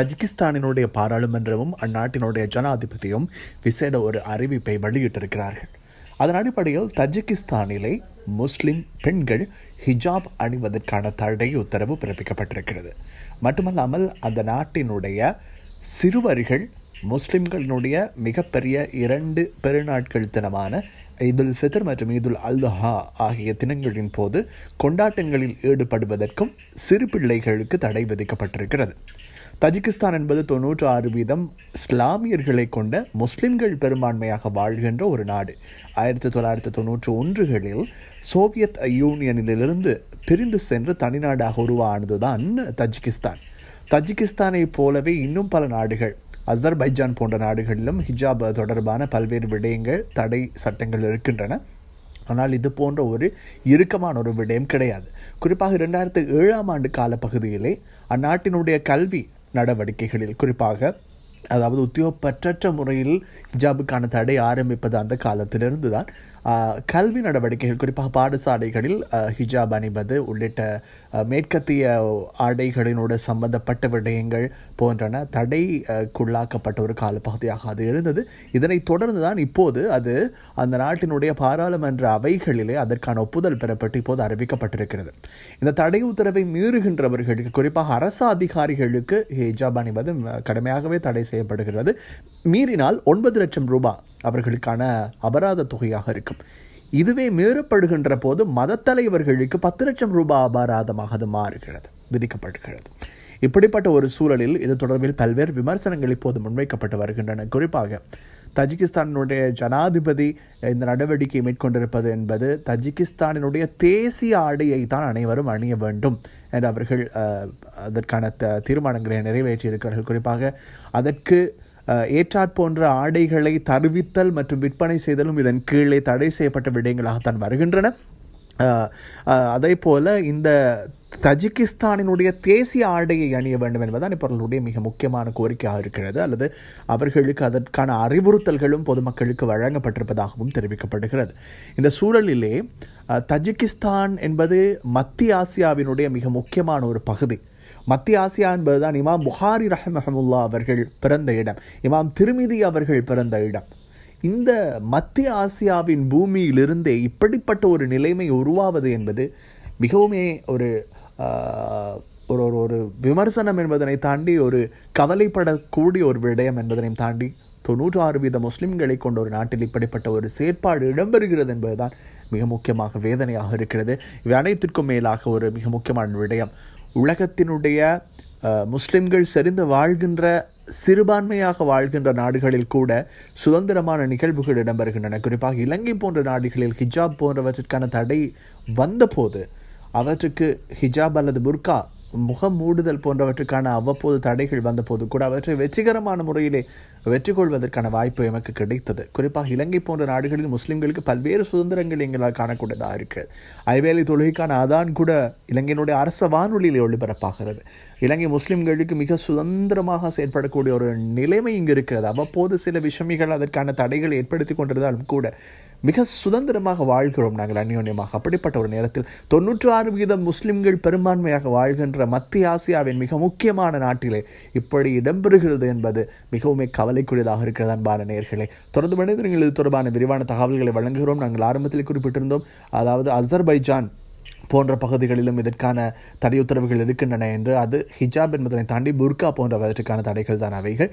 தஜிகிஸ்தானினுடைய பாராளுமன்றமும் அந்நாட்டினுடைய ஜனாதிபதியும் விசேட ஒரு அறிவிப்பை வெளியிட்டிருக்கிறார்கள். அதன் அடிப்படையில் தஜிகிஸ்தானிலே முஸ்லிம் பெண்கள் ஹிஜாப் அணிவதற்கான தடை உத்தரவு பிறப்பிக்கப்பட்டிருக்கிறது. மட்டுமல்லாமல் அந்த நாட்டினுடைய சிறுவர்கள் முஸ்லிம்களினுடைய மிகப்பெரிய இரண்டு பெருநாட்கள் தினமான ஈதுல் ஃபித்ர் மற்றும் ஈதுல் அல்ஹா ஆகிய தினங்களின் போது கொண்டாட்டங்களில் ஈடுபடுவதற்கும் சிறு பிள்ளைகளுக்கு தடை விதிக்கப்பட்டிருக்கிறது. தஜிகிஸ்தான் என்பது தொன்னூற்று ஆறு வீதம் இஸ்லாமியர்களை கொண்ட முஸ்லிம்கள் பெரும்பான்மையாக வாழ்கின்ற ஒரு நாடு. ஆயிரத்தி தொள்ளாயிரத்தி தொன்னூற்று ஒன்றுகளில் சோவியத் யூனியனிலிருந்து பிரிந்து சென்று தனிநாடாக உருவானதுதான் தஜிகிஸ்தான். தஜிகிஸ்தானை போலவே இன்னும் பல நாடுகள் அசர்பைஜான் போன்ற நாடுகளிலும் ஹிஜாப் தொடர்பான பல்வேறு விடயங்கள் தடை சட்டங்கள் இருக்கின்றன. ஆனால் இது போன்ற ஒரு இறுக்கமான ஒரு விடயம் கிடையாது. குறிப்பாக இரண்டாயிரத்தி ஏழாம் ஆண்டு காலப்பகுதியிலே அந்நாட்டினுடைய கல்வி நடவடிக்கைகளில். குறிப்பாக அதாவது உத்தியோகப்பற்றற்ற முறையில் ஹிஜாபுக்கான தடை ஆரம்பிப்பது அந்த காலத்திலிருந்து தான் கல்வி நடவடிக்கைகள் குறிப்பாக பாடசாலைகளில் ஹிஜாப் அணிவது உள்ளிட்ட மேற்கத்திய ஆடைகளினோடு சம்பந்தப்பட்ட விடயங்கள் போன்றன தடைக்குள்ளாக்கப்பட்ட ஒரு காலப்பகுதியாக அது இருந்தது. இதனை தொடர்ந்து தான் இப்போது அது அந்த நாட்டினுடைய பாராளுமன்ற அவைகளிலே அதற்கான ஒப்புதல் பெறப்பட்டு இப்போது அறிவிக்கப்பட்டிருக்கிறது. இந்த தடை உத்தரவை மீறுகின்றவர்களுக்கு குறிப்பாக அரசு அதிகாரிகளுக்கு ஹிஜாப் அணிவது கடுமையாகவே தடை செய்யப்படுகிறது. மீறினால் ஒன்பது லட்சம் ரூபாய் அவர்களுக்கான அபராத தொகையாக இருக்கும். இதுவே மீறப்படுகின்ற போது மதத்தலைவர்களுக்கு பத்து லட்சம் ரூபாய் அபராதமாக அது மாறுகிறது விதிக்கப்படுகிறது. இப்படிப்பட்ட ஒரு சூழலில் இது தொடர்பில் பல்வேறு விமர்சனங்கள் இப்போது முன்வைக்கப்பட்டு வருகின்றன. குறிப்பாக தஜிகிஸ்தானுடைய ஜனாதிபதி இந்த நடவடிக்கை மேற்கொண்டிருப்பது என்பது தஜிகிஸ்தானினுடைய தேசிய ஆடையை தான் அனைவரும் அணிய வேண்டும் என்று அவர்கள் அதற்கான தீர்மானங்களை நிறைவேற்றியிருக்கிறார்கள். குறிப்பாக அதற்கு ஏற்றாற் போன்ற ஆடைகளை தருவித்தல் மற்றும் விற்பனை செய்தலும் இதன் கீழே தடை செய்யப்பட்ட விடயங்களாகத்தான் வருகின்றன. அதே போல இந்த தஜிகிஸ்தானினுடைய தேசிய ஆடையை அணிய வேண்டும் என்பதுதான் இப்பவர்களுடைய மிக முக்கியமான கோரிக்கையாக இருக்கிறது. அல்லது அவர்களுக்கு அதற்கான அறிவுறுத்தல்களும் பொதுமக்களுக்கு வழங்கப்பட்டிருப்பதாகவும் தெரிவிக்கப்படுகிறது. இந்த சூழலிலே தஜிகிஸ்தான் என்பது மத்திய ஆசியாவினுடைய மிக முக்கியமான ஒரு பகுதி. மத்திய ஆசியா என்பதுதான் இமாம் புகாரி ரஹமஹமுல்லா அவர்கள் பிறந்த இடம். இமாம் திருமிதி அவர்கள் பிறந்த இடம். இந்த மத்திய ஆசியாவின் பூமியிலிருந்தே இப்படிப்பட்ட ஒரு நிலைமை உருவாவது என்பது மிகவுமே ஒரு ஒரு ஒரு ஒரு விமர்சனம் என்பதனை தாண்டி ஒரு கவலைப்படக்கூடிய ஒரு விடயம் என்பதனையும் தாண்டி தொண்ணூற்று ஆறு வீத முஸ்லிம்களை கொண்ட ஒரு நாட்டில் இப்படிப்பட்ட ஒரு செயற்பாடு இடம்பெறுகிறது என்பதுதான் மிக முக்கியமாக வேதனையாக இருக்கிறது. இவை அனைத்திற்கும் மேலாக ஒரு மிக முக்கியமான விடயம். உலகத்தினுடைய முஸ்லிம்கள் செறிந்து வாழ்கின்ற சிறுபான்மையாக வாழ்கின்ற நாடுகளில் கூட சுதந்திரமான நிகழ்வுகள் இடம்பெறுகின்றன. குறிப்பாக இலங்கை போன்ற நாடுகளில் ஹிஜாப் போன்றவற்றிற்கான தடை வந்தபோது அவற்றுக்கு ஹிஜாப் அல்லது புர்கா முகம் மூடுதல் போன்றவற்றுக்கான அவ்வப்போது தடைகள் வந்தபோது கூட அவற்றை வெற்றிகரமான முறையிலே வெற்றி கொள்வதற்கான வாய்ப்பு எமக்கு கிடைத்தது. குறிப்பாக இலங்கை போன்ற நாடுகளில் முஸ்லிம்களுக்கு பல்வேறு சுதந்திரங்கள் எங்களால் காணக்கூடியதாக இருக்கிறது. ஐவேலி தொழுகைக்கான அதான் கூட இலங்கையினுடைய அரச வானொலியில் ஒளிபரப்பாகிறது. இலங்கை முஸ்லிம்களுக்கு மிக சுதந்திரமாக செயற்படக்கூடிய ஒரு நிலைமை இங்கு இருக்கிறது. அவ்வப்போது சில விஷமிகள் அதற்கான தடைகளை ஏற்படுத்தி கொண்டிருந்தாலும் கூட மிக சுதந்திரமாக வாழ்கிறோம் நாங்கள் அந்யோன்யமாக. அப்படிப்பட்ட ஒரு நேரத்தில் தொன்னூற்று ஆறு வீதம் முஸ்லிம்கள் பெரும்பான்மையாக வாழ்கின்ற மத்திய ஆசியாவின் மிக முக்கியமான நாட்டிலே இப்படி இடம்பெறுகிறது என்பது மிகவும் கவலைக்குரியதாக இருக்கிறது அன்பான நேர்களே. தொடர்ந்து மனிதர்கள் இது தொடர்பான விரிவான தகவல்களை வழங்குகிறோம். நாங்கள் ஆரம்பத்தில் குறிப்பிட்டிருந்தோம் அதாவது அசர்பைஜான் போன்ற பகுதிகளிலும் இதற்கான தடை உத்தரவுகள் இருக்கின்றன என்று. அது ஹிஜாப் என்பதனை தாண்டி புர்கா போன்றவற்றுக்கான தடைகள் தான் அவைகள்.